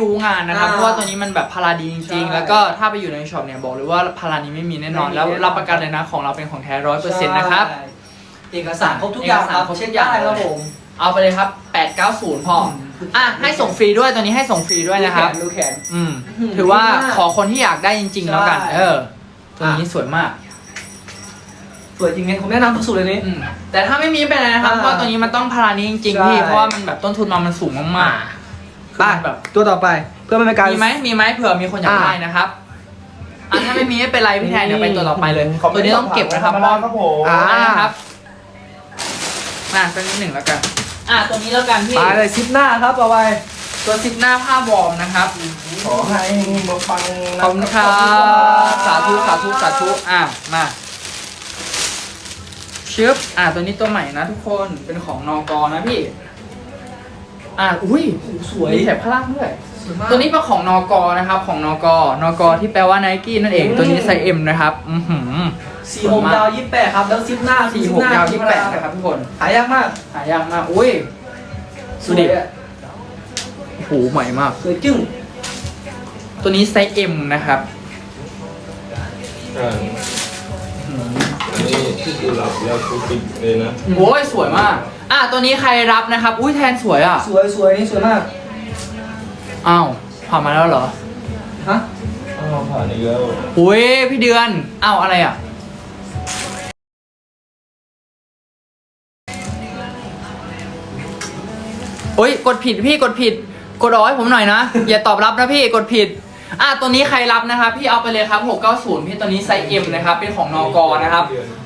รู้งานนะครับ อ่าเพราะว่าตัวนี้มันแบบพาราดีจริงใช่ๆ แล้วก็ถ้าไปอยู่ในช็อปเนี่ยบอกเลยว่าพารานี้ไม่มีแน่นอน ไม่มีแล้วแน่นอน รับประกันเลยนะของเราเป็นของแท้ร้อยเปอร์เซ็นต์นะครับ ใช่เอกสารครบทุกอย่างครับเอกสารครบทุเช็คกอย่าง ได้ครับผม เอาไปเลยครับ 890 พออะให้ส่งฟรีด้วยตัวนี้ให้ส่งฟรีด้วยนะครับ ดูแขน อืม อืมถือว่าดีมากขอคนที่อยากได้จริง ๆ แล้วกัน ใช่ เออ ตัวนี้สวยมาก สวยจริงไงผมแนะนำทุกสูตรเลยนี้อืมแต่ถ้าไม่มีไม่เป็นไรนะครับอ่าเพราะตัวนี้มันต้องพารานี้จริงใช่ๆพี่เพราะว่ามันแบบต้นทุนมามันสูงมากๆ ไปคือมันแบบตัวต่อไปเพื่อไม่เป็นการ มีไหมมีไหมเผื่อมีคนอยากอ่า ได้นะครับอะถ้าไม่มีไม่เป็นไรพี่แทนเดี๋ยวไปตัวต่อไปเลยคอมเมตัวนี้ต้องเก็บนะครับเพราะครับผมอ่าอ่า นะครับอะตัวนี้หนึ่งแล้วกัน อะตัวนี้แล้วกันพี่ไปเลยซิปหน้าครับเอาไปตัวซิปหน้าผ้าวอร์มนะครับ ขอให้มาฟังขอบคุณครับ สาธุ สาธุ สาธุ อะ มาชึบอะ ตัวนี้ตัวใหม่นะทุกคน เป็นของนอกนะพี่ อะอุ้ยสวยมีแถบข้างล่างด้วยสวยมากตัวนี้เป็นของนอกนะครับ ของนอกนอกที่แปลว่าไนกี้นั่นเองอืมตัวนี้ไซส์เอ็มนะครับ อือหือสี่หกยาวยี่สิบแปดครับ แล้วซิปหน้าสี่ซิปหกน้ยาวยี่แปดนะครับทุกคน หายากมาก หายากมาก อุ้ยสุดดิสวยอะโอ้โหใหม่มากสวยจึ้ง ตัวนี้ไซส์เอ็มนะครับอ่าอันนี้ที่กูรับแล้วกูปิดเลยนะ โอ้ยสวยมาก อะตัวนี้ใครรับนะครับ อุ้ยแทนสวยอะ สวยสวยนี่สวยมากอ้าวผ่านมาแล้วเหรอ ฮะอ้าวผ่านอีกแล้วอุ้ยพี่เดือน อ้าวอะไรอะ โอ้ยกดผิดพี่กดผิด กดออกให้ผมหน่อยนะ อย่าตอบรับนะพี่กดผิด อะตัวนี้ใครรับนะครับพี่เอาไปเลยครับ 690 พี่ตัวนี้ไซส์ M นะครับ เป็นของนอกอนะครับ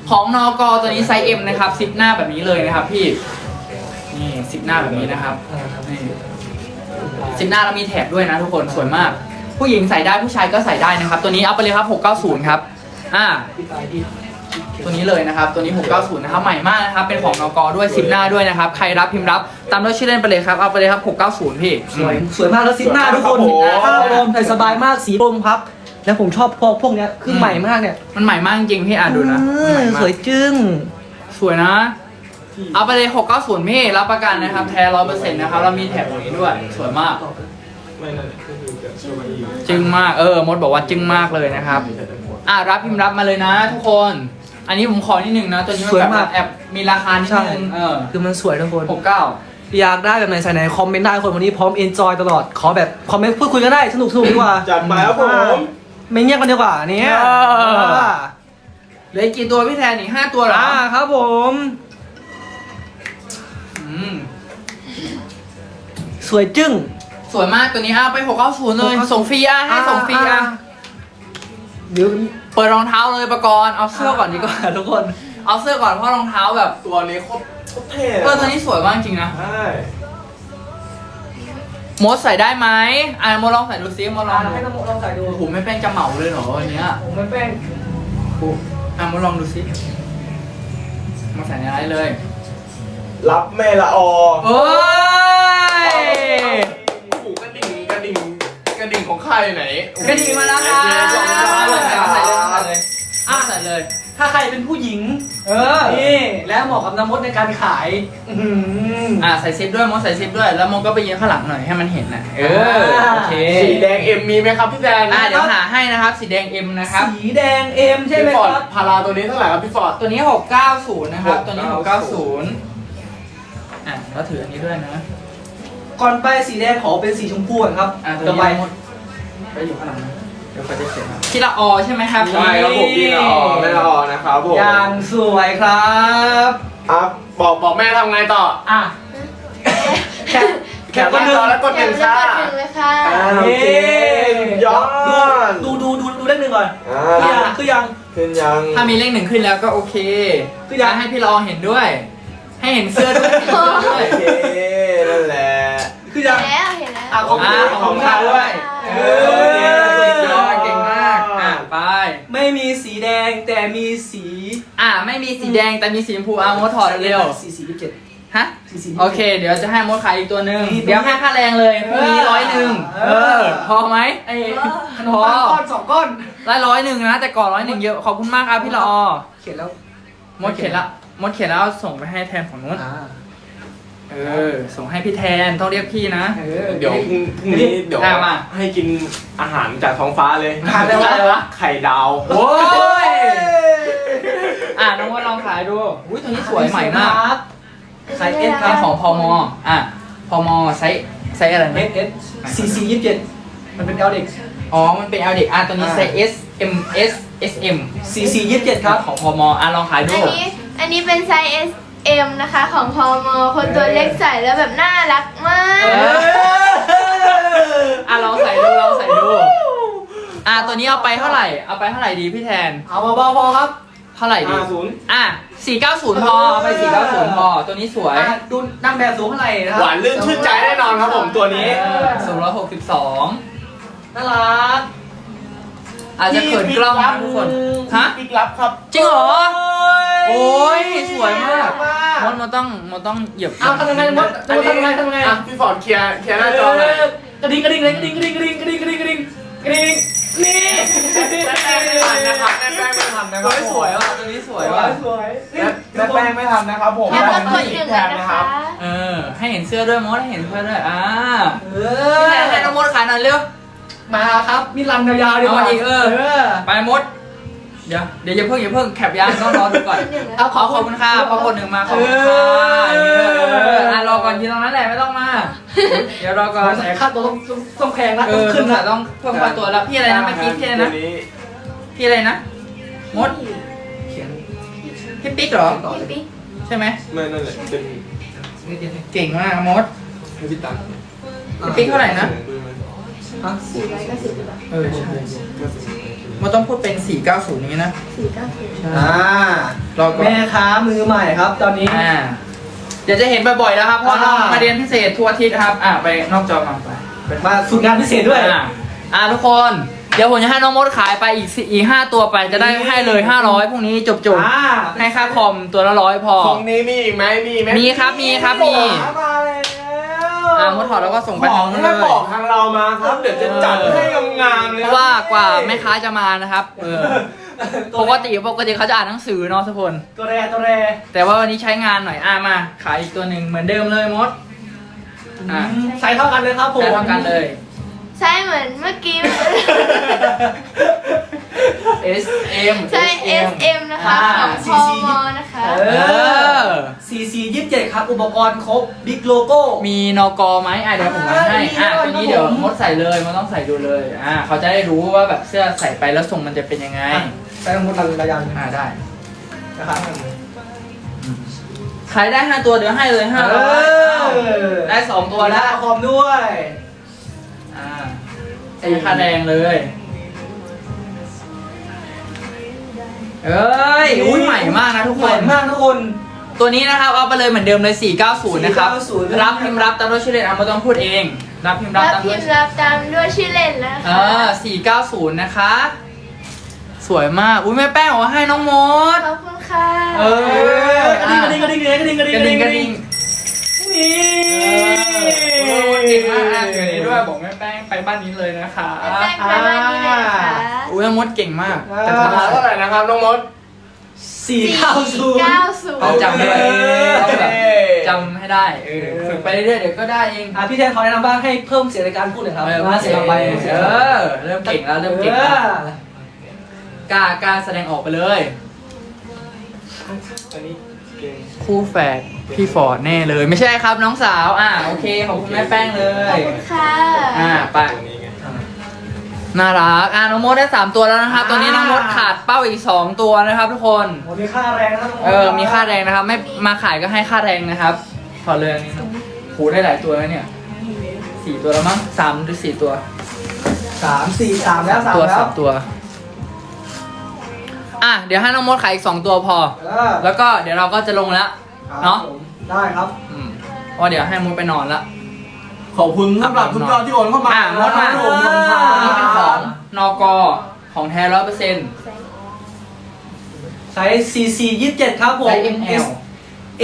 ของนอกอตัวนี้ไซส์ M นะครับซิปหน้าแบบนี้เลยนะครับพี่ นี่ซิปหน้าแบบนี้นะครับนี่ซิปหน้าเรามีแถบด้วยนะทุกคนสวยมาก ผู้หญิงใส่ได้ผู้ชายก็ใส่ได้นะครับ ตัวนี้เอาไปเลยครับ 690 ครับ อ่า ตายดิตัวนี้เลยนะครับ ตัวนี้ 690 นะครับ ใหม่มากนะครับ เป็นของนกด้วยซิปหน้าด้วยนะครับ ใครรับพิมพ์รับ ตามด้วยชื่อเล่นไปเลยครับ เอาไปเลยครับ 690 พี่ สวยสวยมากแล้วซิปหน้าทุกคนสวยมากครับผม ผ้าลมใส่สบายมากสีลมครับ แล้วผมชอบพวกพวกเนี้ยคือใหม่มากเนี่ยมันใหม่มากจริงๆพี่อ่านดูนะมันใหม่มาก สวยจึ้ง สวยนะ เอาไปเลย 690 พี่ รับประกันนะครับ แท้ 100%นะครับ เรามีแถบตรงนี้ด้วย สวยมากไม่นั่นก็คือจะช่วยมาอีกจึงมาก เออ มดบอกว่าจึงมากเลยนะครับ อะ รับพิมพ์รับมาเลยนะทุกคน อันนี้ผมขอนิดนึงนะ ตัวนี้มันสวยแบบมากแอบมีราคานิดใช่ นึงเออคือมันสวยทุกคน69อยากได้แบบไหนใส่ไหนคอมเมนต์ได้คนวันนี้พร้อมเอนจอยตลอด ขอแบบคอมเมนต์พูดคุยกันได้สนุกสนุกดีกว่าจัดไปครับผม ไม่เงียบกันดีกว่าเนี่ยเออ เหลืออีกกี่ตัวพี่แทนอีกห้าตัวเหรออ่าครับผม อืมสวยจึ้ง สวยมากตัวนี้เอาไป690เลย ส่งฟรีอะให้ส่งฟรีอะเดี๋ ยวเปิดรองเท้าเลยประกรณ์เอาเสื้อก่อนดีกว่าทุกคน เอาเสื้อก่อนเพราะรองเท้าแบบตัวนี้โคตรโคตรเท่เออตัวนี้สวยมากจริงนะ ใช่มดใส่ได้ไหมอะมดลองใส่ดูซิมดลองดูให้น้องโมลองใส่ดูโอ้โหไม่แป้งจะเหมาเลยเหรอวันเนี้ยผมไม่แป้งอะมดลองดูซิมาใส่ในไลน์เลย รับแม่ละออโอ้ย โอ้โหกระดิ่งกระดิ่งกระดิ่งของใครไหนกระดิ่งมาแล้วครั เป็นผู้หญิง เออ นี่ แล้วเหมาะกับน้ำมดในการขายอื้อหือ อะใส่ซิปด้วยมดใส่ซิปด้วย แล้วมดก็ไปยืนข้างหลังหน่อยให้มันเห็นนะเอออ่า โอเคสีแดงเอ็มมีไหมครับพี่แดงอะเดี๋ยวหาให้นะครับสีแดง M นะครับสีแดงเอ็มใช่ไหมพี่ฟอร์ดครับ พาราตัวนี้เท่าไหร่ครับพี่ฟอร์ด ตัวนี้ 690 นะครับ ตัวนี้ 690 690อะแล้วถืออันนี้ด้วยนะ ก่อนไปสีแดงขอเป็นสีชมพูก่อนครับอะตัวต่อนี้ไปมดไปอยู่ข้างหลังนะ เดี๋ยวไปจะเสียงพี่ละออใช่ไหมครับใช่ครับผมพี่ละออแม่ละออนะครับผมอย่างสวยครับอะบอกบอกแม่ทำไงต่ออะแคปแคปหก็น้าหนึ่จงอแล้วกดหนึ่งค่ะหนึ่งเลยค่ะอ่าโอเคยอดดูดูดูดูเลขหนึ่งก่อนอ่าคือยังคือยังขึ้นยังถ้ามีเลขหนึ่งขึ้นแล้วก็โอเค คืออยากให้พี่ละออเห็นด้วย ให้เห็นเสื้อด้วย แดงแต่มีสีชมพูอะมดถอดเร็วสีสียี่สิบเจ็ด ๆฮะสีสีโอเค เดี๋ยวจะให้มดขายอีกตัวหนึ่งนี่เดี๋ยวให้ค่าแรงเลยพรุ่งนี้เออร้อยหนึ่งเอเอออ พอไหมไอ้ขนมปังก้อนสองก้อน ได้ร้อยหนึ่งนะ แต่ก่อนร้อยหนึ่งเยอะขอบคุณมากครับพี่ละออเขียนแล้ว มดเขียนละมดเขียนแล้วเอาส่งไปให้แทนฝั่งนู้น อ่า เออ ส่งให้พี่แทนต้องเรียกพี่นะ เออ เดี๋ยวพรุ่งพรุ่งนี้เดี๋ยวได้มา ให้กินอาหารจากท้องฟ้าเลยอาหารอะไรวะ ไข่ดาวโอ้ย อะน้องว่าลองขายดูอุ้ยตัวนี้สวยใหม่มากไซส์เอสคเป็รันบของพมอะพมไซส์ไซส์อะไรเอนะสเอสซีซียี่สิบเจ็ดมันเป็นเอลเด็ก อ๋อ มันเป็น L เด็กอะตัวนี้ไซส์ S M S S M ซีซียี่สิบเจ็ดครับ ของพมอะลองขายดู อันนี้ อันนี้เป็นไซส์ S M นะคะของพอมคนตัวเล็กใส่แล้วแบบน่ารักมากเอออะลองใส่ดูลองใส่ดูอะตัวนี้เอาไปเท่าไหร่ เอาไปเท่าไหร่ดีพี่แทน เอามาเบาพอครับ เท่าไหร่ดีห้าศูนย์อะ490พอเอาไป490พอ ตัวนี้สวยอะดูนั่งแบบสูงเท่าไหร่นะครัหวานลื่นชื่นใจแน่นอนครับผมตัวนี้สูงร้อยหกสิบสองน่ารัก อาจจะเขินกล้องนะทุกคนฮะปิกลับครับจริงเหรอ โอ้ยสวยมากมากมดมันต้องมันต้องเหยียบเอาทำยังไงมดดูทำยังไงทำยังไงอะพี่ฟอร์ดเคลียร์เคลียร์หน้าจอเลยกระดิ่งกระดิ่งเลยกระดิ่งกระดิ่งกระดิ่งกระดิ่งกระดิ่งกระดิ่งกระดิ่งนี่แม่แป้งไม่ทันนะครับแม่แป้งไม่ทันนะครับเฮ้ยสวยว่ะตัวนี้สวยว่ะสวยแม่แม่แป้งไม่ทันนะครับผมแค่กดกดแหนึ่งทเลยนนะนะคคะรับเออให้เห็นเสื้อด้วยมดให้เห็นเสื้อด้วยอ่าเอพี่อแทนให้น้องมดขายหน่อยเร็ว มาครับมีรันยาวๆดีกว่าเอาอีกเออ ไปมด เดี๋ยวเดี๋ยวอย่าเพิ่งอย่าเพิ่งแคปยางต้องรอดูก่อน เอาขอขอบคุณค่ะพอกดหนึ่งมาขอบคุณค่ะอย่างนี้เลยเอออะรอก่อนยืนตรงนั้นแหละไม่ต้องมา เดี๋ยวรอก่อน ใส่ค่าตัวต้องต้องต้องแพงนะเอต้องอขึ้นนะต้องเพิ่มค่าตัวแล้วพี่อะไรนะเมื่อกี้พี่อะไรตัวนะนี้พี่อะไรนะ มด เขียนพี่ปิ๊กเหรอพี่ปิ๊กใช่ไหม ไม่นั่นแหละเป็นนิดเดียวเก่งมากมด ให้พี่ตังค์พี่ปิ๊กเท่าไหร่นะด้วยไหม ฮะสี่ร้อยเก้าสิบาทเออใช่ก็สิบมดต้องพูดเป็น 490อย่างนี้นะสี่เก้าสิบอ่ารอก่อนแม่ค้ามือใหม่ครับ ตอนนี้ อ่าเดี๋ยวจะเห็นบ่อยๆแล้วครับเพราะน้องอ่าม มาเรียนพิเศษทั่วอาทิตย์ครับอ่าไปนอกจอมาไปไป มาฝึกงานพิเศษด้วย อ่าอ่าทุกคน เดี๋ยวผมจะให้น้องมดขายไปอีกสี่อีกห้าตัวไปจะได้ให้เลย500พรุ่งนี้จบจบๆอ่าให้ค่าคอมตัวละร้อยพอตรงนี้มีอีกไหมมีไหมมีครับมีครับมี มาแล้ว อ่ามดถอดแล้วก็ส่งไปบอทากงนู้นเลแค่ยบอกทางเรามาครับ เดี๋ยวจะจัดให้งามๆเลยเพราะว่ากว่าแม่ค้าจะมานะครับเออปกติปกติเขาจะอ่านหนังสือเนาะทุกคน ตัวแรตัวแรแต่ว่าวันนี้ใช้งานหน่อยอ่ามา ขายอีกตัวหนึ่งเหมือนเดิมเลยมดอะใส่เท่ากันเลยครับผมใช้เท่ากันเลย ใช่เหมือนเมื่อกี้ S M ใช่ S M นะคะของพอมนะคะ เอเออซีซียี่สิบเจ็ดครับ อุปกรณ์ครบบิ๊กโลโก้ มีนกไหมอะเดี๋ยวผมมาให้อะอ่าตัวนี้มีเดี๋ยวครับผมมดใส่เลยมันต้องใส่ดูเลยอ่าเขาจะได้รู้ว่าแบบเสื้อใส่ไปแล้วทรงมันจะเป็นยังไงใส่ทั้งหมดระยะอ่าได้ นะครับขายได้ห้าตัวเดี๋ยวให้เลยห้าเอร้อยอได้สองตัวแล้วคอมด้วย อ่าสีค่าแดงเลย เอ้ย อุ้ยใหม่มากนะทุกใหคม่น มากทุกคน ตัวนี้นะครับเอาไปเลยเหมือนเดิมเลย 490 นะครับ 490 รับพิมพ์รับตามด้วยชื่อเล่นอะไม่ต้องพูดเอง รับพิมพ์รับรับตามพิด้วยมพ์รับตามด้วยชื่อเล่นนะเอคะอ490 นะคะ สวยมาก อุ้ยแม่แป้งบอกว่าให้น้องมด ขอบคุณค่ะ เออ กระดิ่งกระดิ่งกระดิ่งกระดิ่งกระดิ่งกระดิ่งกระดิ่งนี่เอ อเก่งมากอะเดี๋ยวนี้ด้วยบอกแม่แป้งไปบ้านนี้เลยนะคะแป้งไปบ้านนี้เลยนะคะอุ้ยมดเก่งมากอ่าแต่ราทำคาเท่าไหร่นะครับน้องมดสี่เก้าศูนย์เก้าศูนต้องย์จำด้วยเออต้องแบบจำให้ได้เออฝึกไปเรื่อยๆเดี๋ยวก็ได้เองอะพี่แทนขอแนะนำบ้างให้เพิ่มเสียงในการพูดหน่อยครับเออมาเสียงไปเออเริ่มเก่งแล้วเริ่มเก่งแล้วกล้ากล้าแสดงออกไปเลยอันนี้เก่ง คู่แฝดพี่ฟอร์ดแน่เลย ไม่ใช่ครับน้องสาว อะโอเคขอบคุณแม่แป้งเลขอยบคุณค่ะอ่าไปตัวนี้ไงน่ารักอะน้องมดได้สามตัวแล้วนะครับตอนนี้น้องมดขาดเป้าอีกสองตัวนะครับ ทุกคนโอ้มีค่าแรงนะครับน้งเออมีค่าแรงนะครับ ไม่มาขายก็ให้ค่าแรงนะครับขอเลยอันนี้นะโหได้หลายตัวแล้วเนี่ยสี่ตัวแล้วมั้งสามหรือสี่ตัวสามสี่สามแล้วสามตัวแล้ว สามตัว อะเดี๋ยวให้น้องมดขายอีกสองตัวพอ เออแล้วก็เดี๋ยวเราก็จะลงแล้ว เนาะ ผมได้ครับ อืมเพราะเดี๋ยวให้มดไปนอนละ ขอบคุณสำหรับทุกยอดที่โอนเข้ามาอะมดมาครับผมขอบคุณครัอันนี้เป็นของบนกของแท้ร้อยเปอร์เซ็นต์ไซส์ CC 27 ครับผม ไซส์ ML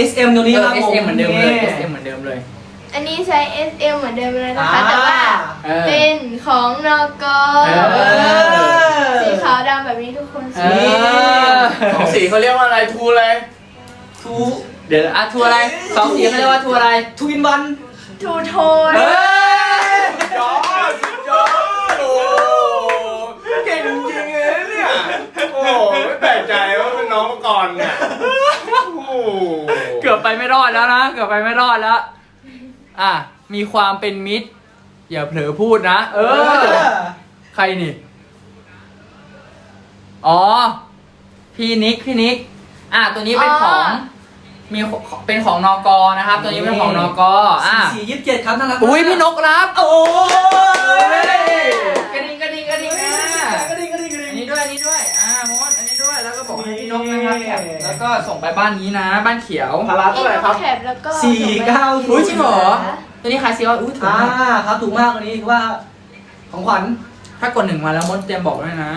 SM ตัวนี้ครับผม SM เหมือนเดิมเลย SM เหมือนเดิมเลย อันนี้ใช้ S M เหมือนเดิมเลยนะคะอ่าแต่ว่า เออ เป็นของนกเออ สวยอของสีเขาเรียกว่าอะไรทูเลยทูเดี๋ยวอะทัวร์อะไรสองสีเขาเรียกว่าทัวร์อะไรทวินวันทูโทนเฮ้ยยอดสุดยอดโอ้เก่งจริงๆเลยเนี่ยโอ้ไม่แปลกใจว่าเป็นน้องมาก่อนเนี่ยโอ้เกือบไปไม่รอดแล้วนะ เกือบไปไม่รอดแล้ว อะ มีความเป็นมิตร อย่าเผลอพูดนะ เออ ใครนี่ อ๋อ พี่นิกพี่นิกอะตัวนี้เป็นของมีเป็นของนอกอนะครับ ตัวนี้เป็นของนอกออะสี่ยี่สิบเจ็ดครับน่ารักมากอุ้ยพี่นกรับโอ้ยกระดิ่งกระดิ่งกระดิ่งนะกระดิ่งกระดิ่งกระดิ่ง อันนี้ด้วยอันนี้ด้วยอ่ามดอันนี้ด้วยแล้วก็บอกให้พี่นกนะครับแคปแล้วก็ส่งไปบ้านนี้นะ บ้านเขียว พาราเท่าไหร่ครับ แคปแล้วก็สี่เก้าศูอุ้ยนย์จริงเหรอ ตัวนี้ขายซีว่าอุ้ยถูกอ่ามากครับถูกมากวันนี้ถือว่า ของขวัญถ้ากดหนึ่งมาแล้วมดเตรียมบอกด้วยนะ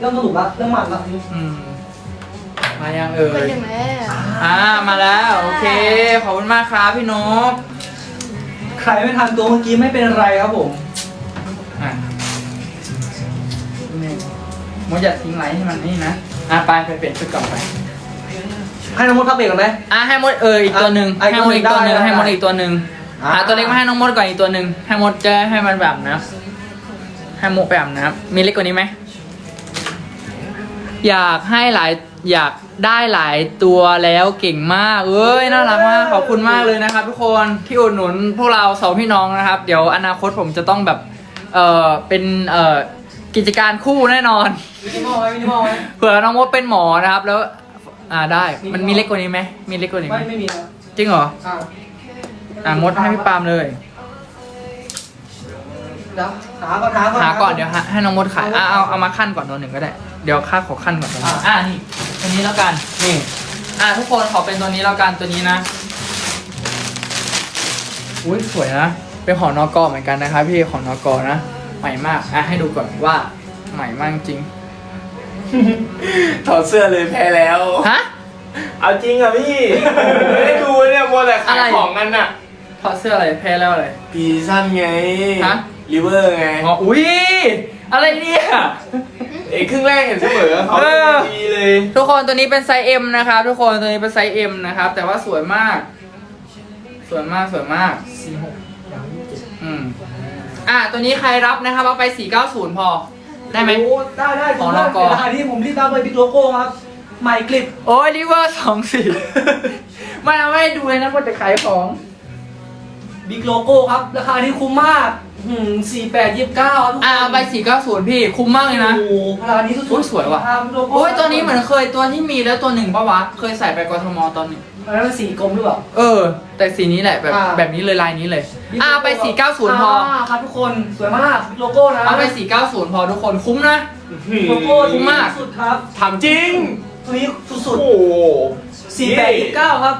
เริ่มสนุกละเริ่มมันละอืมมายังเอ่คนยหนึ่งแล้ว อ่ามาแล้วโอเคขอบคุณมากครับพี่นกใครไม่ทันตัวเมื่อกี้ไม่เป็นไรครับผมอะนี่มดอย่าทิ้งไลน์ให้มันนี่นะอะไปไปเปลี่ยนชุดก่อนไปให้น้องมดพักเบรกก่อนไหม อะให้มดเอออีกตัวหนึ่งอะให้มดอีกตัวหนึ่งได้ได้ให้มดอีกตัวหนึ่งอะหาตัวเล็กมาให้น้องมดก่อนอีกตัวหนึ่งให้มดจะให้มันแบบนะ ให้มดไปอาบน้ำมีเล็กกว่านี้ไหม อยากให้หลายอยากได้หลายตัวแล้วเก่งมาก เอ้ยน่ารักมากขอบคุณมากเลยนะครับ ทุกคนที่อุดหนุนพวกเราสองพี่น้องนะครับ เดี๋ยวอนาคตผมจะต้องแบบเออเป็นเออกิจการคู่แน่นอนมินิมอลไหมมินิมอลไหมเผื่อน้องมดเป็นหมอนะครับแล้ว อ่าได้มันมีเล็กกว่านี้ไหมมีเล็กกว่านี้ไหไม่มไม่มีนะจริงเหรออ่าอ่ามดให้พี่ปาล์มเลยเดี๋ยวหาก่อนหาก่อนหาก่อนเดี๋ยวหาให้น้องมดขายอะเอาเอามาขั้นก่อนตัวหนึ่งก็ได้ เดี๋ยวค่าขอขั้นก่อนตัวหนึงอ่านี่ตัวนี้แล้วกันนี่อ่าทุกคนขอเป็นตัวนี้แล้วกันตัวนี้นะอุ้ยสวยนะเป็นของนอกอเหมือนกันนะครับพี่ของนอกอนะใหม่มากอะให้ดูก่อนว่าใหม่มากจริงถอดเสื้อเลยแพ้แล้ว ฮะ เอาจริงอะพี่ ไม่ได้ดูเนี่ยมัวแต่ขาอะไรยของกันน่ะถอดเสื้ออะไรแพ้แล้วอะไรปีสั้นไง ฮะ ลิเวอร์ไงอ๋ออุ้ยอะไรเนี่ย เอกครึ่งแรกเห็นเสมอเขาเออ ดีเลยทุกคนตัวนี้เป็นไซส์ M นะครับ ทุกคนตัวนี้เป็นไซส์ M นะครับ แต่ว่าสวยมาก สวยมากสวยมาก สี่หกอย่างยี่สิบเจ็ดอืมอะตัวนี้ใครรับนะครับเอาไป 490 พอ ได้ไหม โอ้ได้ได้ของเราก่อน ราคาที่ผมรีบรับเลยบิ๊กโลโก้ครับ ใหม่กลิบ โอ้ยริเวอร์สองสี่ไม่เอาไม่ให้ดูเลยนะว่าจะขายของ บิ๊กโลโก้ครับ ราคาที่คุ้มมากสี่แปดยี่สิบเก้าทุกคนอะเอาไป490พี่คุ้มมากเลยนะ โอ้โหราคานี้สุดๆโอ้ยสวยว่ะครับบิ๊กโลโก้โอ้ยตัวนี้เหมือนเคยตัวที่มีแล้วตัวหนึ่งปะวะ เคยใส่ไปกทมตอนหนึ่ง อันนั้นเป็นสีกลมหรือเปล่า เออ แต่สีนี้แหละแบบอ่า แบบนี้เลยลายนี้เลย อะเอาไป 490 พอาครับทุกคนสวยมากบิ๊กโลโก้นะเอาไป 490 พอทุกคนคุ้มนะบิ๊กโลโก้คุ้มมาก สุดครับถามจริง ตัวนี้สุโอ้ดโหๆสี่แปดยี่สิบเก้าครับ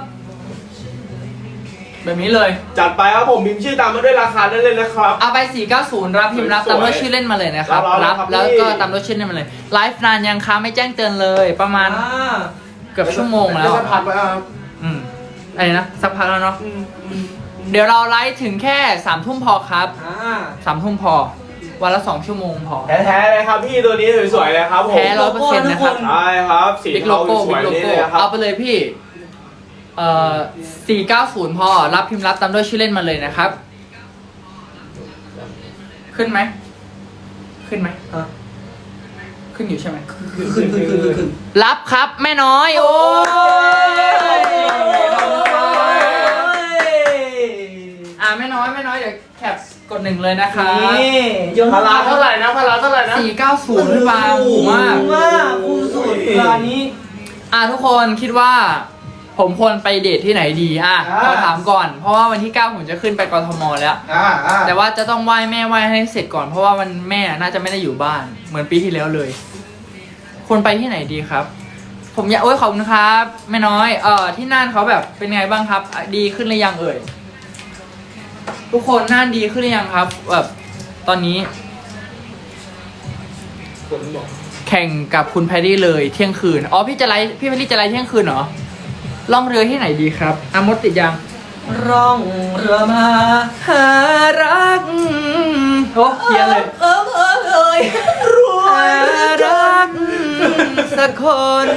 แบบนี้เลย จัดไปครับผมพิมพ์ชื่อตามมาด้วยราคาได้เลยนะครับ เอาไป 490 รับพิมพ์รับสวยๆตามด้วยชื่อเล่นมาเลยนะครับ รับๆรับครับแล้วพี่ก็ตามด้วยชื่อเล่นมาเลย ไลฟ์นานยังคะไม่แจ้งเตือนเลย ประมาณอ่าเกือบชั่วโมงแล้วจะพักไปครับอืมอะไรนะ สักพักแล้วเนาะ อืมอืมเดี๋ยวเราไลฟ์ถึงแค่สามทุ่มพอครับอ่าสามทุ่มพอ วันละสองชั่วโมงพอ แท้ๆเลยครับพี่ตัวนี้สวยๆเลยครับผมแท้ร้อยเปอร์เซ็นต์นะครับ ใช่ครับสีบิ๊กโลเทาโก้สบิ๊วยกโลๆนี่โก้เลยครัเอาบไปเลยพี่ เอ่อ490พอรับพิมพ์รับตามด้วยชื่อเล่นมาเลยนะครับ ขึ้นไหม ขึ้นไหมอะขึ้นอยู่ใช่ไหม ขึ้นขึ้นขึ้นขึ้นขึ้นรับครับแม่น้อย โอ้ยอ่าแม่น้อยแม่น้อยเดี๋ยวแคปกดหนึ่งเลยนะคะนี่ยนพาราเท่าไหร่นะพาราเท่าไหร่นะสี่เก้าศูนย์หรือเปล่าถูกมาก มากคูณสุดร้านนี้ อ่าทุกคนคิดว่า ผมควรไปเดทที่ไหนดีอะอ่า ขอถามก่อน เพราะว่าวันที่ 9 ผมจะขึ้นไปกทมแล้ว อ่าอ่าแต่ว่าจะต้องไหว้แม่ไหว้ให้เสร็จก่อน เพราะว่าวันแม่น่าจะไม่ได้อยู่บ้าน เหมือนปีที่แล้วเลย ควรไปที่ไหนดีครับ ผมอยากโอ้ยขอบคุณครับแม่น้อยเอ่อที่น่านเขาแบบเป็นไงบ้างครับอะดีขึ้นหรือยังเอ่ยทุกคนน่านดีขึ้นหรือยังครับแบบตอนนี้ผมบอกแข่งกับคุณแพดดี้เลยเที่ยงคืน อ๋อพี่จะไลฟ์พี่แพดดี้จะไลฟ์เที่ยงคืนเหรอ ล่องเรือที่ไหนดีครับอามดติดยัง ร่องเรือมาหารักโอ้เพี้ยนเลย เออเออเอยรวหายรักสักคน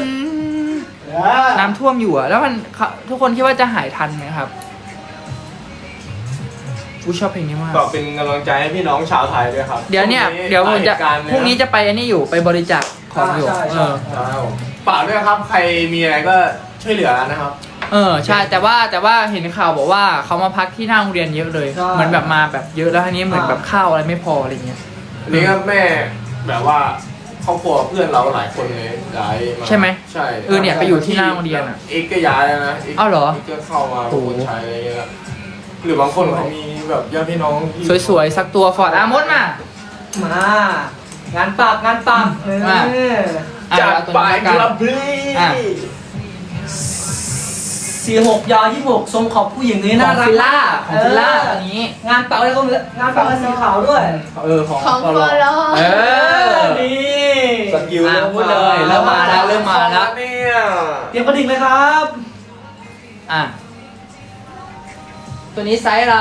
อน้ำท่วมอยู่อะแล้วมันเขาทุกคนคิดว่าจะหายทันไหมครับกูชอบเพลงนี้มาก ก็เป็นกำลังใจให้พี่น้องชาวไทยด้วยครับเดี๋ยวเนี่ย เดี๋ยวผมจะหลาหตุการณ์พรุ่งนี้จะไปอันนี้อยู่ไปบริจาคของอยู่ ใช่เอใช่อครับผม ฝากด้วยครับ ใครมีอะไรก็ช่วยเหลือนะครับ เออใช่แต่ว่าแต่ว่าเห็นข่าวบอกว่าเขามาพักที่หน้าโรงเรียนเยอะเลยใช่ เหมือนแบบมาแบบเยอะแล้วทีนี้เหมือนอ่าแบบข้าวอะไรไม่พออะไรเงี้ย อันนี้ก็แม่แบบว่าครอบครัวเพื่อนเราหลายคนเลยย้ายมาใช่ไหมใช่เออเนี่ยไปอยู่ที่หน้าโรงเรียนอะเอ็กก็ย้ายแล้วนะกอ้าวเหรอเกก็เข้ามาโอ้เป็นโหคนใช้อะไรเงี้ยหรือบางคนเขามีแบบญาติพี่น้องที่สวยๆสักตัวฟอร์ดอามดมา มา งานปักงานปักเออมาอะ จัดเอาตัวไปนี้คละรักับนพี่อะสี่หกยาวยี่หกทรงขอบผู้หญิงนี้ขน่าองรักฟิลล่าของฟิลล่าเออตัวนี้ งานปักอะไรก็มีงานปักก็สีขาวด้วย เออของของฟอฟอร์ลเออนี่สกิลอะพูดเลยเริ่มมาแล้วเริ่มมาแล้วเนี่ยเตรียมกระดิ่งเลยครับ อะ ตัวนี้ไซส์อะไร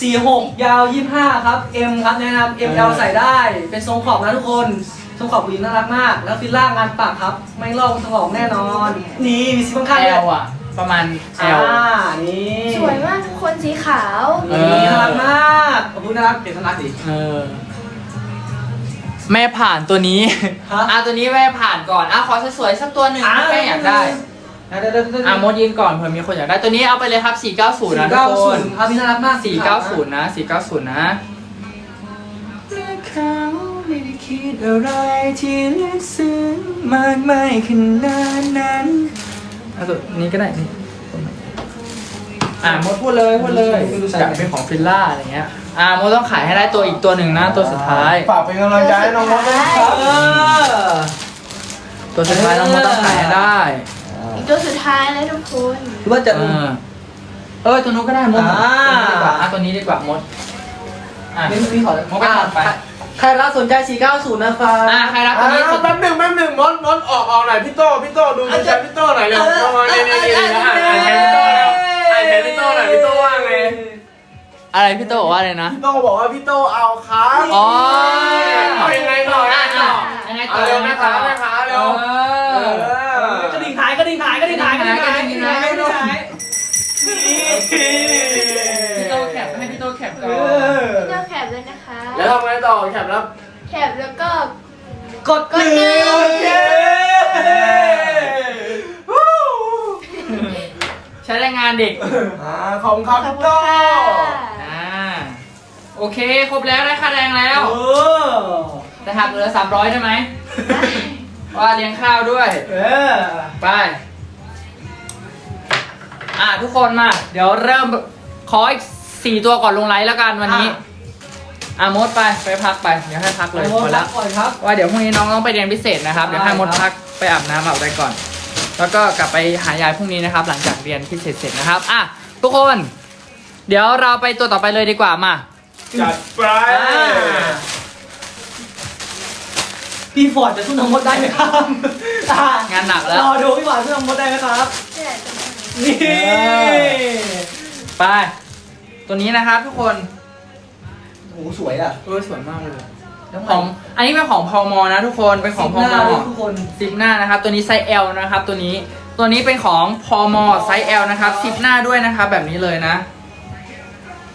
สี่หกยาวยี่ห้าครับ M ครับแนะนำ M L ใส่ได้ เป็นทรงขอบนะทุกคน ทรงขอบผู้หญิงน่ารักมาก แล้วฟิลล่างานปักครับ ไม่ลอกถลอกแน่นอน นี่มีสีข้างๆด้วย L อะ ประมาณอ่า L นี่สวยมากทุกคนสีขาว เอนี่อน่ารักมากขอบคุณนะครับเปลี่ยนน่ารักดิ เออ แม่ผ่านตัวนี้ ฮะ อะตัวนี้แม่ผ่านก่อน อะขอสวยๆสักตัวหนึ่งที่แม่อยากได้เดี๋ยวเดี๋ยวเดี๋ยวอะมดยืนก่อนเผื่อมีคนอยากได้ ตัวนี้เอาไปเลยครับ 490 นะทุกคน 490ครับพี่น่ารักมาก490 นะ 490 นะเขา ไม่ได้คิดอะไรที่ลึกซึ้งมากไม่ขนาดนั้นเอาตัวนี้ก็ได้นี่ตัวไหนอะมดพูดเลยพูดเลยอยากเป็นของฟิลล่าอะไรเงี้ยอะมดต้องขายให้ได้ตัวอีกตัวหนึ่งนะตัวสุดท้าย ฝากเป็นกำลังใจให้น้องมดด้วยนะครับเออ ตัวสุดท้ายน้องมดต้องขายให้ได้อีกตัวสุดท้ายแล้วทุกคนหรือว่าจะ เออเออตัวนู้นก็ได้มดอ่า ตัวนี้ดีกว่าอะตัวนี้ดีกว่า มดอะนี่พี่ขอมดก็ถัดไป ใครรับสนใจ 490 นะครับอะใครรับตัวนี้สุด แป๊บหนึ่งแป๊บหนึ่งมดมดออกออกหน่อยพี่โตพี่โตดูดูแชร์พี่โตหน่อยเร็วเข้ามาเนี่ยเนี่ยเนี่ยอ่านอ่านแชร์พี่โตแล้วอ่านแชร์พี่โตหน่อยพี่โตว่าไงอะไรพี่โตบอกว่าอะไรนะ พี่โตบอกว่าพี่โตเอาครับอ๋อ เอายังไงต่อยังไงต่อยังไงเอาต่อเร็วแม่ค้าแม่ค้าเร็วเอเอออกระดิ่งหายกระดิ่งหายกระดิ่งหายกระดิ่งหายกระดิ่งหายกระดิ่งหายพี่โตแคปให้พี่โตแคปก่อนเจ้าแคปเลยนะคะ แล้วทำไงต่อแคปแล้วแคปแล้วก็กดหนึ่งโอเคใช้แรงงานเด็ก อ่าขอบคุณครับขอบพี่คุณโตค่ะอ่า โอเค ครบแล้วได้ค่าแรงแล้วเออแต่หักเหลือ 300ได้ไหม ว่าเลี้ยงข้าวด้วย เออไป อะทุกคนมา เดี๋ยวเริ่มขออีกสี่ตัวก่อนลงไลฟ์แล้วกันวันนี้ อะ มดไปไปพักไปเดี๋ยวให้พักเลยพอแล้วก่อนครับ ว่าเดี๋ยวพรุ่งนี้น้องต้องไปเรียนพิเศษนะครับใช่เดี๋ยวให้มดครับพักไปอาบน้ำอาบอะไรก่อน แล้วก็กลับไปหายายพรุ่งนี้นะครับ หลังจากเรียนพิเศษเสร็จนะครับอะทุกคน เดี๋ยวเราไปตัวต่อไปเลยดีกว่ามาจัดไปพี่ฟอร์ดจะสู้น้องมดได้ไหมครับอะงานหนักแล้วรอดูพี่ฟอร์ดสู้น้องมดได้ไหมครับเนี่ยตรงนี้นี่เอไปตัวนี้นะครับทุกคน โอ้โหสวยอะเออสวยมากเลยของอันนี้เป็นของพอมอนะทุกคนเป็นของพอหมน้าอด้วยทุกคนซิปหน้านะครับตัวนี้ไซส์ L นะครับตัวนี้ตัวนี้เป็นของพอมอไซส์ L นะครับซิปหน้าด้วยนะครับแบบนี้เลยนะ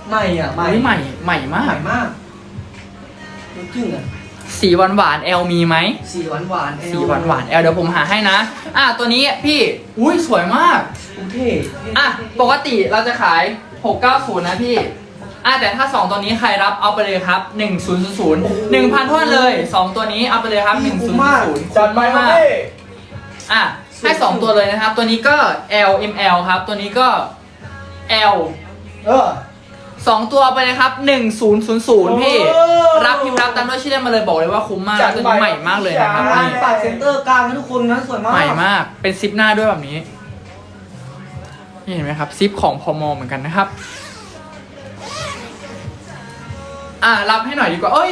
ใหม่อะใหม่เฮ้ยใหม่ใหม่มาใหก ม่มากรู้จึ้งอะสีหวานหวานๆ L มีไหมสีหวานหวานสีหวานหวานๆ L เดี๋ยวผมหาให้นะ อะตัวนี้พี่อุ้ยสวยมาก กรุงเทพอะปกติเราจะขาย 690 นะพี่ อะแต่ถ้า 2 ตัวนี้ใครรับเอาไปเลยครับ1000 1,000ท่วนเลย 2 ตัวนี้เอาไปเลยครับ100คุ้มมากคุ้จัดมไปครับมากพี่ อะให้2ตัวเลยนะครับ ตัวนี้ก็ L ML ครับ ตัวนี้ก็ L เออ2ตัวไปเลยครับ 1000พี่ โอ้ รับพิมพ์รับตามด้วยชื่อเล่นมาเลยบอกเลยว่าคุ้มมากจัดตัวไปนี้ใหม่มากเลยนะครับงานนี่ปากเซ็นเตอร์กลางนะทุกคนนะสวยมาก ใหม่มากเป็นซิปหน้าด้วยแบบนี้นี่เห็นไหมครับซิปของพอมอเหมือนกันนะครับ อะรับให้หน่อยดีกว่าเอ้ย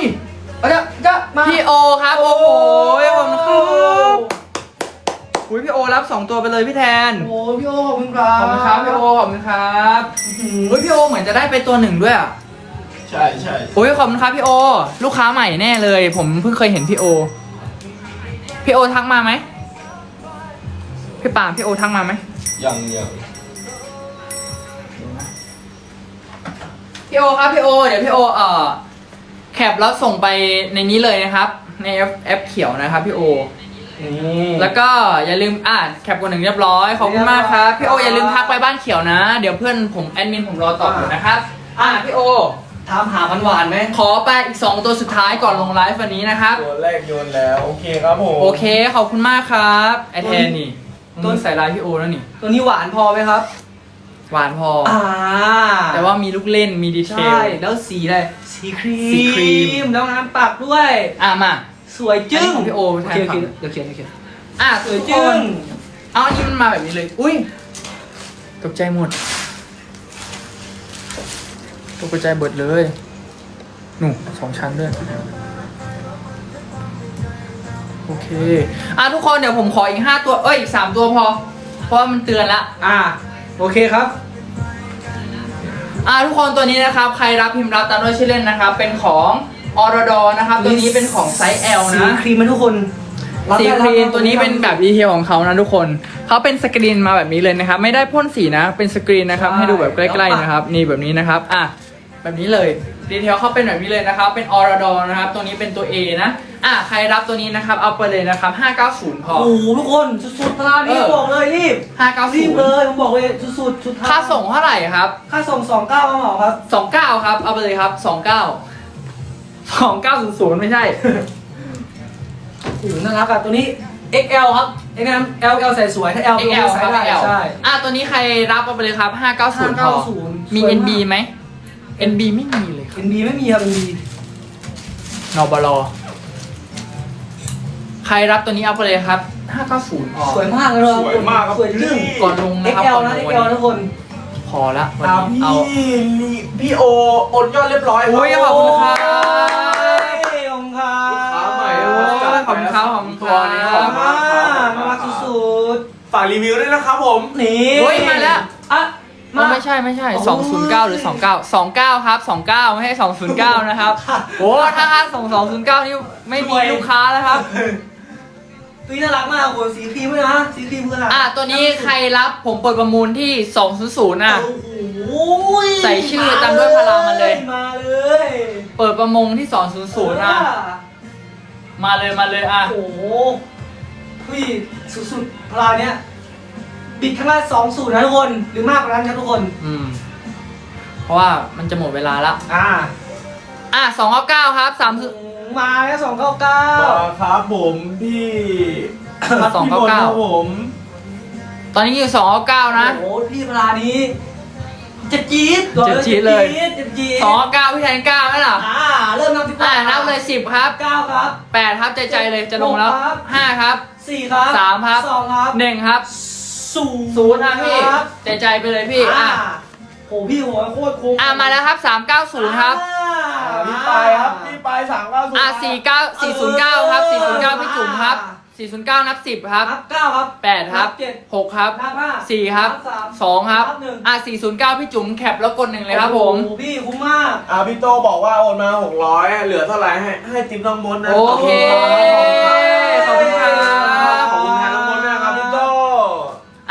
เอาจะจะมาพี่โอครับโอ้โหขอบคุณครับอุ้ยพี่โอรับสองตัวไปเลยพี่แทนโอ้โหพี่โอขอบคุณครับขอบคุณครับพี่โอขอบคุณครับอุ้ยพี่โอเหมือนจะได้ไปตัวหนึ่งด้วยอะใช่ใช่อุ้ยขอบคุณครับพี่โอ ลูกค้าใหม่แน่เลย ผมเพิ่งเคยเห็นพี่โอ พี่โอทักมาไหมพี่ปาล์มพี่โอทักมาไหมยังยัง พี่โอครับพี่โอ เดี๋ยวพี่โอเอ่อแคปแล้วส่งไปในนี้เลยนะครับ ในแอปแอปเขียวนะครับพี่โอนี่แล้วก็อย่าลืมอ่านแคปคนหนึ่งเรียบร้อยขอบคุณมากครับพี่โออย่าลืมทักไปบ้านเขียวนะ เดี๋ยวเพื่อนผมแอดมินผมรอตอบอยู่นะครับ อ่าพี่โอถามหาพันหวานไหมขอไปอีก 2 ตัวสุดท้ายก่อนลงไลฟ์วันนี้นะครับ ตัวแรกโยนแล้ว โอเคครับผม โอเคขอบคุณมากครับไอแทนนี่ต้นใส่ลายพี่โอแล้วนี่ ตัวนี้หวานพอไหมครับ หวานพอออ่าแต่ว่ามีลูกเล่นมีดีเทล ใช่ แล้วสีอะไร สีครีสีครีมแล้วงานปากด้วย อะมา สวยจึ้งอันนี้ของพี่โอโอเคแทนโอเคครับ เดี๋ยวเขียนเดี๋ยวเขียน อะสวยทุกจึ้คงนเอาอันนี้มันมาแบบนี้เลย อุ้ยตกใจหมดตกใจเบิดเลยหนูสองชั้นด้วย โอเค อะทุกคนเดี๋ยวผมขออีกห้าตัว เอ้ยอีกสามตัวพอ เพราะว่ามันเตือนละ อ่า โอเคครับ อะทุกคนตัวนี้นะครับ ใครรับพิมพ์รับตามด้วยชื่อเล่นนะครับ เป็นของออร์ดอนะครับ ตัวนี้เป็นของไซส์ L สีนะ ครีมมันทุกคนรับสีได้ครีมบตัวนี้เป็นแบบดีเทลของเขานะทุกคน เขาเป็นสกรีนมาแบบนี้เลยนะครับ ไม่ได้พ่นสีนะ เป็นสกรีนนะครับ ให้ดูแบบใกล้ๆนะครับ นี่แบบนี้นะครับ อะ แบบนี้เลย ดีเทลเขาเป็นแบบนี้เลยนะครับ เป็นออร์ดอนะครับ ตัวนี้เป็นตัว A นะ อะใครรับตัวนี้นะครับ เอาไปเลยนะครับ 590 พอ โอ้โหทุกคนสุดๆพลานี้เออ บอกเลยรีบรีบเล590 ยผมบอกเลยสุดๆสุดท้ายค่าส่งเท่าไหร่ครับ ค่าส่งสองเก้ามาเหรอครับ 29 ครับ เอาไปเลยครับ 29 2900 ไม่ใช่โอ้โหน่ารักอะตัวนี้ XL ครับ XL LL ใส่สวยถ้า L ตัว XL ใส่ครับ ได้ XL ใช่อะตัวนี้ใครรับเอาไปเลยครับ 590 พอ 590มี สวยมาก NB ไหม NB ไม่มีเลยครับ NB ไม่มีครับ NB นอบล ใครรับตัวนี้เอาไปเลยครับ 590พอสวยมากเลยสวยมากครับสวยจึ้งก่อนลงนะครับ XL ก่อนนะลง XL นะทุกคน พอละวันอ่านี้พี่เอาพี่โอโอนยอดเรียบร้อยโอ้ยขอบคุณครับโอ้ยขอบคุณครับขาใหม่โอ้ยขอบคุณครับขอบคุณครับ ตัวนี้ขอบคุณมามากครับน่ารักสุดฝากรีวิวด้วยนะครับผม ๆนี่โอ้ยมาแล้ว อะ อ๋อไม่ใช่ไม่ใช่ โอ้ย 209 หรือ 29 29 ครับ 29 ไม่ใช่ 209 นะครับ โอ้ถ้าค่าส่ง209 นี่ไม่มีลูกค้าแล้วครับ ตัวนี้น่ารักมากโอ้โหสีครีมด้วยนะ สีครีมคืออะไรอะตัวนี้ใครรับผมเปิดประมูลที่ 200อะ โอ้โหใส่ชื่อตามด้วยพลังมันเลย มาเลยเปิดประมูลที่ 200อะ มาเลยมาเลยอะ โอ้โหพี่สุดๆพลาเนี้ยบิดข้างล่างสองสูตรนะทุกคน หรือมากกว่านั้นครับทุกคน อืม เพราะว่ามันจะหมดเวลาละ อ่า อะ299ครับ มาแล้วสองเก้าเก้ามาครับผมพี่สองพี่เก้าบนเก้าครับผมตอนนี้อยู่299นะ โอ้โหพี่พลานี้เจ็บจี๊ดเจ็บจี๊ดเลยเจ็บจี๊ด299พี่แทน9ไหมล่ะอ่าเริ่มนับดีกอะว่านับเลย10ครับเก้าครับ8ครับใจใจเลยจะลงแล้วหกครับ5ครับสี่ครับสามครับสองครับ1ครับศูนย์ศูนย์นะพี่ครับใจใจไปเลยพี่อะ โอ้พี่หัวโคตรคุ้มอะมาแล้วครับ 390 ครับอ่าพี่ปลายครับพี่ปลายสามเก้าศูนย์อะ49 409 ครับ 409 พี่จุ๋มครับ 409 นับ 10 ครับ นับเก้าครับ 8 ครับ เจ็ด6 ครับ นับห้า4 ครับ นับสาม2 ครับ นับหนึ่งอะ409 พี่จุ๋มแคปแล้วกดหนึ่งเลยครับผม โอ้โหพี่คุ้มมาก อ่าพี่โตบอกว่าโอนมาหกร้อยเหลือเท่าไหร่ให้ให้ติ๊บน้องมดนะโอเค ขอบคุณครับขอบคุณแทนน้องมดด้วยนะครับพี่โต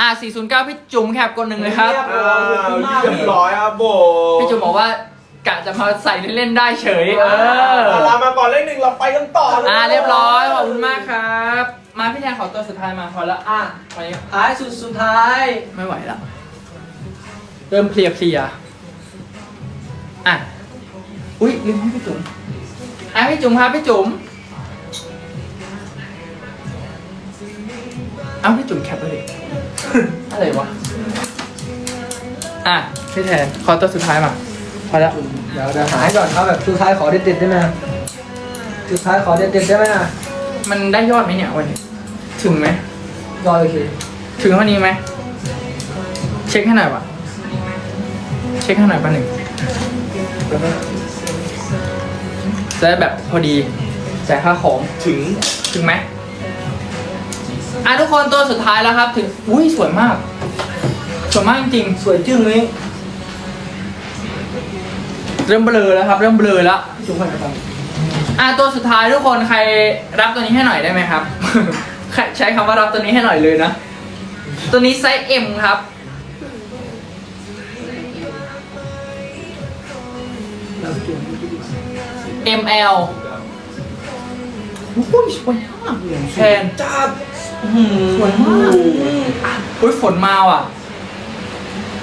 อะ409 พี่จุ๋มแคปกดหนึ่งเลยครับ เรียบอ่าเรียบร้อยครับโบพี่จุ๋มบอกว่ากะจะมาใส่เล่นๆได้เฉย เออ เอาลามาก่อนเลขหนึ่งเราไปกันต่อเลยอะเรียบร้อยขอบคุณมากครับ มาพี่แทนขอตัวสุดท้ายมาพอละอะวันนี้ท้ายสุดสุดท้ายไม่ไหวแล้วเริ่มเพลียเพลียๆอะอุ้ยลืมให้พี่จุ๋มอะพี่จุ๋มครับพี่จุ๋มเอาพี่จุ๋มแคปไปเลย อะไรวะ อะพี่แทนขอตัวสุดท้ายมา พอแล้ว เดี๋ยวเดี๋ยวหาให้ก่อนครับแบบสุดท้ายขอเด็ดๆได้ไหมสุดท้ายขอเด็ดๆได้ไหมอะมันได้ยอดไหมเนี่ยวันนี้ ถึงไหมรอโอเคถึงเท่านี้ไหม เช็คให้หน่อยวะเช็คให้หน่อยป่ะหนึ่งจะได้แบบพอดีจ่ายค่าของถึง ถึงไหม อะทุกคนตัวสุดท้ายแล้วครับ ถึงอุ้ยสวยมาก สวยมากจริงสวยจึ้งเลยๆเริ่มเบลอแล้วครับ เริ่มเบลอแล้วจุ๊บไปครับอะตัวสุดท้ายทุกคนใครรับตัวนี้ให้หน่อยได้ไหมครับใครใช้คำว่ารับตัวนี้ให้หน่อยเลยนะ ตัวนี้ไซส์ M ครับ ML โอ้ยสวยมากแทนจัด สวยมากอุ้ยฝนมาว่ะ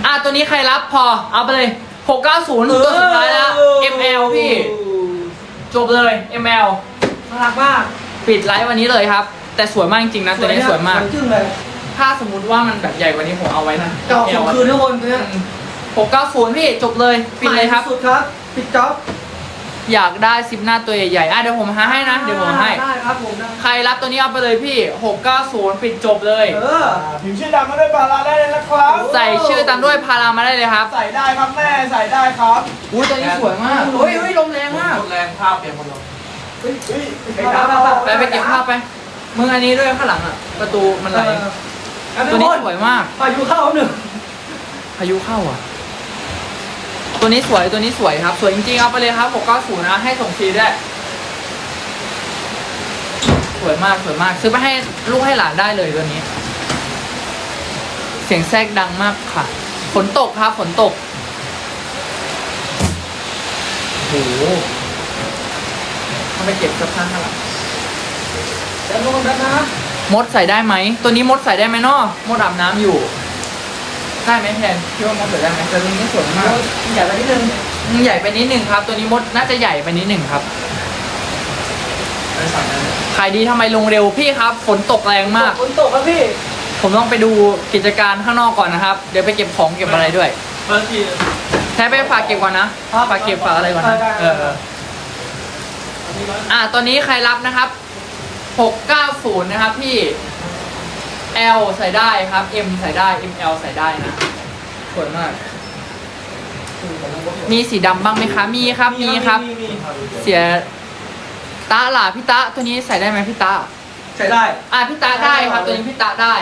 อะตัวนี้ใครรับพอ เอาไปเลย 690 ตัวสุดท้ายแล้ว ML พี่ จบเลย ML น่ารักมาก ปิดไลฟ์วันนี้เลยครับ แต่สวยมากจริงๆนะตัวนี้สวยมาก จึ้งเลย ถ้าสมมุติว่ามันแบบใหญ่กว่านี้ผมเอาไว้นะเก่าสองคืนทุกคนเนี่ย690 พี่ จบเลย ปิดเลยครับ สุดครับ ปิดจ็อบ อยากได้ซิปหน้าตัวใหญ่ๆอะเดี๋ยวผมหาให้นะ เดี๋ยวผมให้ ได้ครับผมได้ใครรับตัวนี้เอาไปเลยพี่ 690 ปิดจบเลย เออ พิมพ์ชื่อดำมาด้วยบาลาได้เลยนะครับ ใส่ชื่อตามด้วยพารามาได้เลยครับใส่ได้ครับแม่ใส่ได้ครับอุ้ยตัวนี้สวยมากเฮ้ยเฮ้ยลมแรงมาก แรงภาพเปลี่ยนคนลง เฮ้ยไปตามไปไปเก็บภาพไปมึงอันนี้ด้วยข้างหลังอะ ประตูมันไหลตัตัววนี้นี้สสวยวยมาก พายุเข้าหนึ่งพายุเข้าอะ ตัวนี้สวยตัวนี้สวยครับสวยจริงๆเอาไปเลยครับ690นะให้ส่งฟรีด้วยสวยมากสวยมากซื้อไปให้ลูกให้หลานได้เลยตัวนี้ เสียงแทรกดังมากค่ะฝนตกครับฝนตกโอ้โหทำไปเก็บสักข้างข้างหลังเดี๋ยวลงกันนะมดใส่ได้ไหม ตัวนี้มดใส่ได้ไหมเนาะมดอาบน้ำอยู่ ได้ไหมแทนคิดว่ามดใส่ได้ไหมแต่ตัวนี้สวยมากอย่าไปนิดนึงอืมใหญ่ไปนิดหนึ่งครับ ตัวนี้มดน่าจะใหญ่ไปนิดหนึ่งครับขายดีทำไมลงเร็วพี่ครับฝนตกแรงมาก ฝนตกครับพี่ ผมต้องไปดูกิจการข้างนอกก่อนนะครับ เดี๋ยวไปเก็บของเก็บอะไรด้วยเมื่อกี้แท้ไปฝากเก็บก่อนนะฝากเก็บฝากอะไรก่อนนะเออเอออะตัวนี้ใครรับนะครับ690นะครับพี่ L ใส่ได้ครับ M ใส่ได้ ML ใส่ได้นะสวยมาก มีสีดำบ้างไหมคะ มีครับ มีครับเสียตาหล่ะพี่ตาตัวนี้ใส่ได้ไหมพี่ตาใช้ได้ อะพี่ตาได้ครับ ตัวนี้พี่ตาได้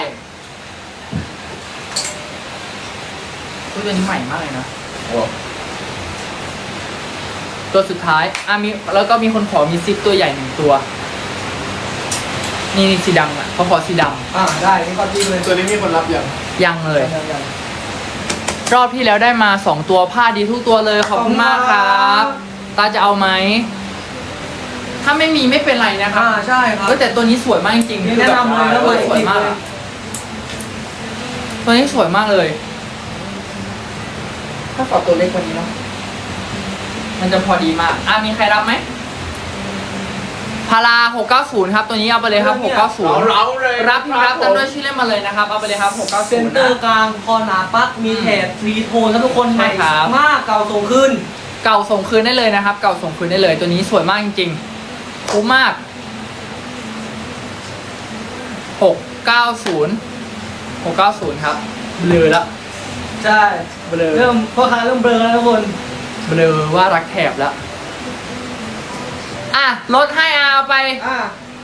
อุ๊ยตัวนี้ใหม่มากเลยนะตัวสุดท้ายอะมีแล้วก็มีคนขอมีซิปตัวใหญ่หนึ่งตัว นี่นี่สีดำอะเขาขอสีดอ่าได้นี่ก็จริงเลยตัวนี้มีคนรับยังำยังเลยรอบที่แล้วได้มาสองตัวผ้าดีทุกตัวเลย ขอบคุณมากครับตาจะเอาไหม ถ้าไม่มีไม่เป็นไรนะครัอ่าบใช่ครับเฮ้ยแต่ตัวนี้สวยมากจริงๆนี่แนะนำเลยแล้วตัวเลยสวยมากจริงๆเลยอะตัวนี้สวยมากเลย ถ้าขอตัวเล็กกว่านี้เนาะมันจะพอดีมาก อะมีใครรับไหม พารา690 ครับ ตัวนี้เอาไปเลยครับเอา690 เราเลยรับพิมพ์รับตามด้วยชื่อเล่นมาเลยนะครับ เอาไปเลยครับ เซ็น690เตอนะ ร์กลางคอหนาปักมีแถบทรีโทนครับทุกคนใช่ใหม่ครับ มากเก่าส่งขึ้น เก่าส่งคืนได้เลยนะครับ เก่าส่งคืนได้เลย ตัวนี้สวยมากจริงๆคุ้มมาก 690 690 ครับเบลอละใช่ เบลอเริ่มพ่อค้าเริ่มเบลอแล้วทุกคน เบลอว่ารักแถบแล้ว อะลดให้อาเอาไป อ่า